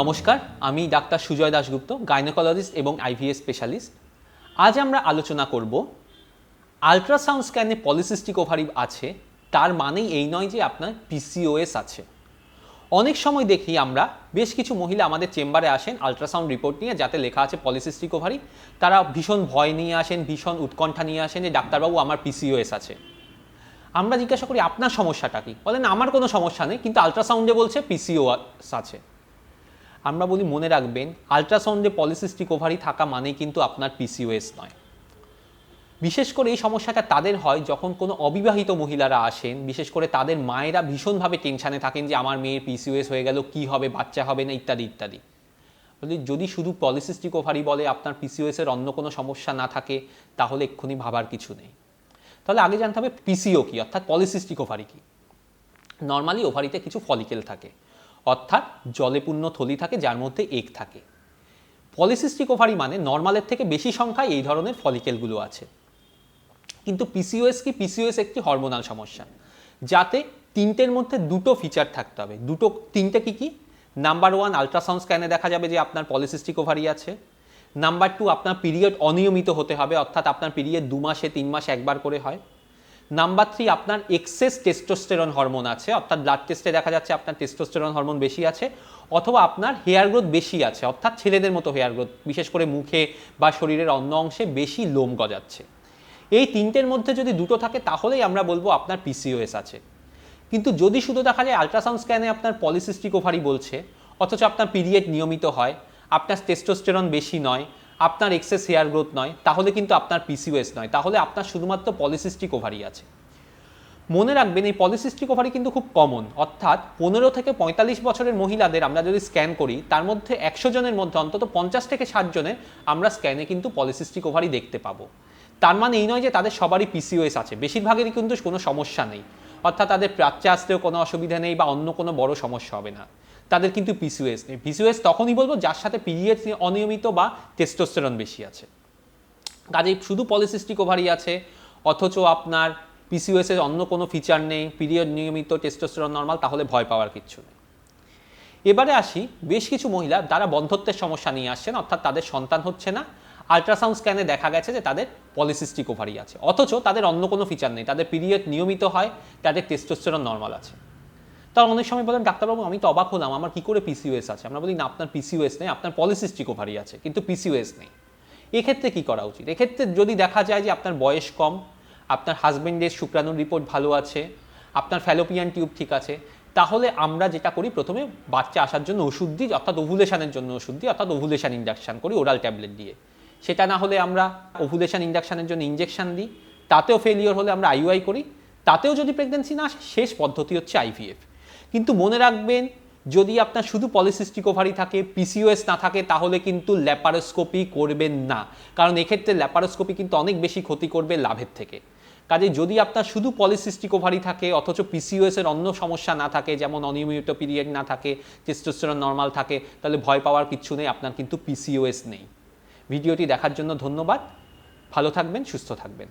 নমস্কার, আমি doctor Sujoy Dasgupta gynaecologist এবং আইভিএস স্পেশালিস্ট আজ আমরা আলোচনা করব আলট্রাসাউন্ড স্ক্যানে পলিসিস্টিক ওভারি আছে, তার মানেই এই নয় যে আপনার পিসিওএস আছে। অনেক সময় দেখি আমরা, বেশ কিছু মহিলা আমাদের চেম্বারে আসেন আলট্রাসাউন্ড রিপোর্ট নিয়ে, যাতে লেখা আছে পলিসিস্টিক ওভারি তারা ভীষণ ভয় নিয়ে আসেন, ভীষণ উৎকণ্ঠা নিয়ে আসেন যে, ডাক্তারবাবু, আমার পিসিওএস আছে। আমরা জিজ্ঞাসা করি, আপনার সমস্যাটা কি? বলেন, আমার কোনো সমস্যা নেই, কিন্তু আলট্রাসাউন্ডে বলছে পিসিওএস আছে। আমরা বলি মনে রাখবেন আলট্রাসাউন্ডে পলিসিস্টিক ওভারি থাকা মানেই কিন্তু আপনার পিসিওএস নয়। বিশেষ করে এই সমস্যাটা তাদের হয় যখন কোনো অবিবাহিত মহিলারা আসেন, বিশেষ করে তাদের মায়েরা ভীষণভাবে টেনশানে থাকেন যে আমার মেয়ের পিসিওএস হয়ে গেল, কি হবে, বাচ্চা হবে না, ইত্যাদি ইত্যাদি। যদি শুধু পলিসিস্টিক ওভারি বলে আপনার পিসিওএস এর অন্য কোনো সমস্যা না থাকে, তাহলে এক্ষুনি ভাবার কিছু নেই। তাহলে আগে জানতে হবে পিসিও কি, অর্থাৎ পলিসিস্টিক ওভারি কি? নর্মালি ওভারিতে কিছু ফলিকেল থাকে। অর্থাৎ জলে পূর্ণ থলি থাকে, যার মধ্যে এগ থাকে। পলিসিস্টিক ওভারি মানে নর্মালের থেকে বেশি সংখ্যায় এই ধরনের ফলিকেলগুলো আছে। কিন্তু পিসিওএস কি? পিসিওএস একটি হরমোনাল সমস্যা, যাতে তিনটের মধ্যে দুটো ফিচার থাকতে হবে। দুটো, তিনটে কি কি? নাম্বার ওয়ান আলট্রাসাউন্ড স্ক্যানে দেখা যাবে যে আপনার পলিসিস্টিক ওভারি আছে। নাম্বার টু আপনার পিরিয়ড অনিয়মিত হতে হবে, অর্থাৎ আপনার পিরিয়ড দু মাসে, তিন মাসে একবার করে হয়। নাম্বার থ্রি আপনার এক্সেস টেস্টোস্টেরন হরমোন আছে, অর্থাৎ ব্লাড টেস্টে দেখা যাচ্ছে আপনার টেস্টোস্টেরন হরমোন বেশি আছে, অথবা আপনার হেয়ার গ্রোথ বেশি আছে, অর্থাৎ ছেলেদের মতো হেয়ার গ্রোথ বিশেষ করে মুখে বা শরীরের অন্য অংশে বেশি লোম গজাচ্ছে। এই তিনটের মধ্যে যদি দুটো থাকে, তাহলেই আমরা বলব আপনার পিসিওএস আছে। কিন্তু যদি শুধু দেখা যায় আলট্রাসাউন্ড স্ক্যানে আপনার পলিসিস্টিক ওভারি বলছে, অথচ আপনার পিরিয়ড নিয়মিত হয়, আপনার টেস্টোস্টেরন বেশি নয় আপনার এক্সেস হেয়ার গ্রোথ নয়, তাহলে কিন্তু আপনার পিসিওএস নয়। তাহলে আপনার শুধুমাত্র পলিসিস্টিক ওভারি আছে। মনে রাখবেন, এই পলিসিস্টিক ওভারি কিন্তু খুব কমন অর্থাৎ পনেরো থেকে পঁয়তাল্লিশ বছরের মহিলাদের আমরা যদি স্ক্যান করি, তার মধ্যে একশো জনের মধ্যে, অন্তত পঞ্চাশ থেকে ষাট জনের আমরা স্ক্যানে কিন্তু পলিসিস্টিক ওভারি দেখতে পাবো। তার মানে এই নয় যে তাদের সবারই পিসিওএস আছে। বেশিরভাগেরই কিন্তু কোনো সমস্যা নেই। অর্থাৎ তাদের প্রাচ্যে আসতেও কোনো অসুবিধা নেই বা অন্য কোনো বড় সমস্যা হবে না। তাদের কিন্তু পিসিওএস নেই। পিসিওএস তখনই বলব যার সাথে পিরিয়ড অনিয়মিত বা টেস্টোস্টেরন বেশি আছে। কাজেই শুধু পলিসিস্টিক ওভারি আছে, অথচ আপনার পিসিওএস এর অন্য কোনো ফিচার নেই পিরিয়ড নিয়মিত টেস্টোস্টেরন নর্মাল তাহলে ভয় পাওয়ার কিচ্ছু নেই। এবারে আসি, বেশ কিছু মহিলা যারা বন্ধত্বের সমস্যা নিয়ে আসছেন, অর্থাৎ তাদের সন্তান হচ্ছে না আলট্রাসাউন্ড স্ক্যানে দেখা গেছে যে তাদের পলিসিস্টিক ওভারি আছে। অথচ তাদের অন্য কোনো ফিচার নেই, তাদের পিরিয়ড নিয়মিত হয়, তাদের টেস্টোস্টেরন নর্মাল আছে। তার অনেক সময় বলেন, ডাক্তারবাবু, আমি তো অবাক হলাম, আমার কি করে পিসিওএস আছে? আমরা বলি, না, আপনার পিসিওএস নেই, আপনার পলিসিস্টিক ওভারি আছে, কিন্তু পিসিওএস নেই। এক্ষেত্রে কি করা উচিত? এক্ষেত্রে যদি দেখা যায় যে আপনার বয়স কম, আপনার হাজবেন্ডের শুক্রাণুর রিপোর্ট ভালো আছে, আপনার ফ্যালোপিয়ান টিউব ঠিক আছে, তাহলে আমরা যেটা করি, প্রথমে বাচ্চা আসার জন্য ওষুধ দিই, অর্থাৎ ওভুলেশনের জন্য ওষুধ দিই, অর্থাৎ ওভুলেশন ইন্ডাকশন করি ওরাল ট্যাবলেট দিয়ে। সেটা না হলে আমরা ওভুলেশন ইন্ডাকশনের জন্য ইঞ্জেকশন দিই, তাতেও ফেলিওর হলে আমরা আইউআই করি, তাতেও যদি প্রেগনেন্সি না আসে, শেষ পদ্ধতি হচ্ছে আইভিএফ কিন্তু মনে রাখবেন, যদি আপনার শুধু পলিসিস্টিক ওভারি থাকে পিসিওএস না থাকে, তাহলে কিন্তু ল্যাপারোস্কোপি করবেন না। কারণ এক্ষেত্রে ল্যাপারোস্কোপি কিন্তু অনেক বেশি ক্ষতি করবে লাভের থেকে। কাজে যদি আপনার শুধু পলিসিস্টিক ওভারি থাকে, অথচ পিসিওএস এর অন্য সমস্যা না থাকে, যেমন অনিয়মিত পিরিয়ড না থাকে টেস্টোস্টেরন নর্মাল থাকে, তাহলে ভয় পাওয়ার কিচ্ছু নেই, আপনার কিন্তু পিসিওএস নেই। ভিডিওটি দেখার জন্য ধন্যবাদ। ভালো থাকবেন, সুস্থ থাকবেন।